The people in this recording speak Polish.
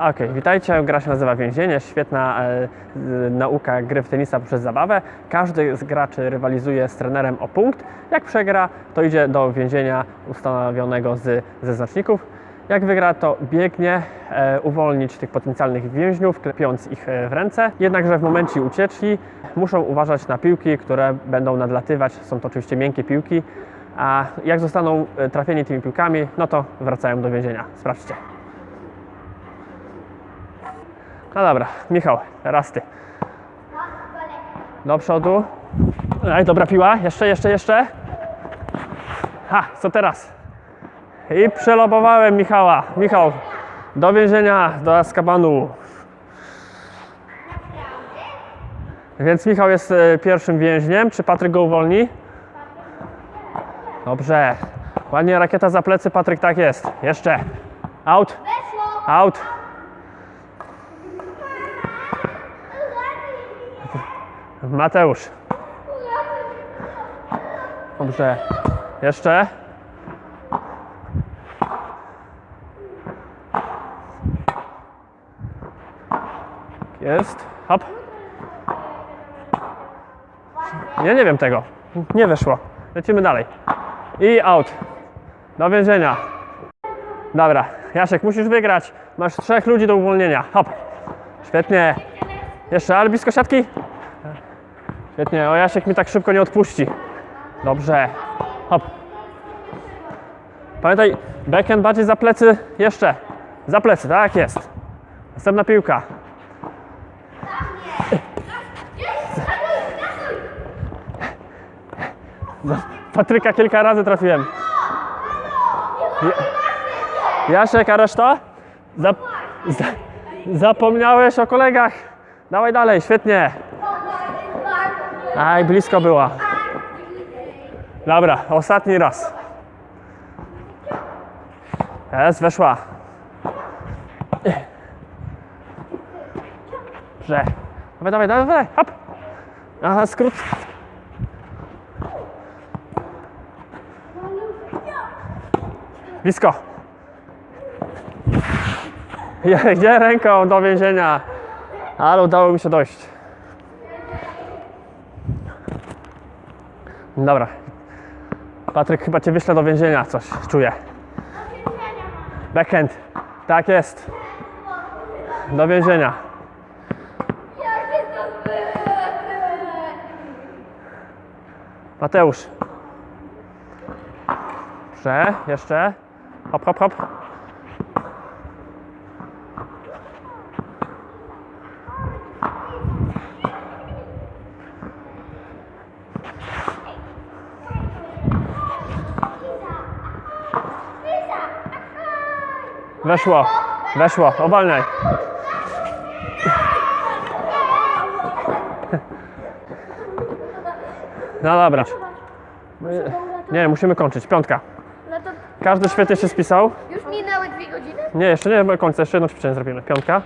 Okej, witajcie. Gra się nazywa Więzienie. Świetna e, nauka gry w tenisa przez zabawę. Każdy z graczy rywalizuje z trenerem o punkt. Jak przegra, to idzie do więzienia ustanowionego z, ze znaczników. Jak wygra, to biegnie e, uwolnić tych potencjalnych więźniów, klepiąc ich e, w ręce. Jednakże w momencie ucieczki muszą uważać na piłki, które będą nadlatywać. Są to oczywiście miękkie piłki. A jak zostaną e, trafieni tymi piłkami, no to wracają do więzienia. Sprawdźcie. No dobra, Michał, teraz ty. Do przodu. Ej, dobra piła. Jeszcze, jeszcze, jeszcze. Ha, co teraz? I przelobowałem Michała. Michał, do więzienia, do Azkabanu. Więc Michał jest e, pierwszym więźniem. Czy Patryk go uwolni? Dobrze. Ładnie rakieta za plecy, Patryk, tak jest. Jeszcze. Out. Out. Mateusz. Dobrze. Jeszcze. Jest. Hop. Ja nie wiem tego. Nie weszło. Lecimy dalej. I out. Do więzienia. Dobra. Jasiek, musisz wygrać. Masz trzech ludzi do uwolnienia. Hop. Świetnie. Jeszcze, ale blisko siatki. Świetnie. O, Jasiek mi tak szybko nie odpuści. Dobrze. Hop. Pamiętaj, backhand bardziej za plecy. Jeszcze. Za plecy, tak jest. Następna piłka. Patryka kilka razy trafiłem. Ja- Jasiek, a reszta? Zap... za- Zapomniałeś o kolegach. Dawaj dalej, świetnie. Aj, blisko była. Dobra, ostatni raz. Jest, weszła. Dobrze. Dawaj, dawaj, dawaj, dawaj, hop. Aha, skrót. Blisko. Gdzie ręką do więzienia? Ale udało mi się dojść. Dobra. Patryk, chyba cię wyślę do więzienia, coś czuję. Backhand. Tak jest. Do więzienia. Mateusz. Dobrze, jeszcze. Hop, hop, hop. Weszło, weszło, obalniaj. No dobra. Nie, musimy kończyć. Piątka. No to Każdy świetnie się spisał. już minęły dwie godziny? Nie, jeszcze nie do końca, jeszcze jedno ćwiczenie zrobimy. Piątka.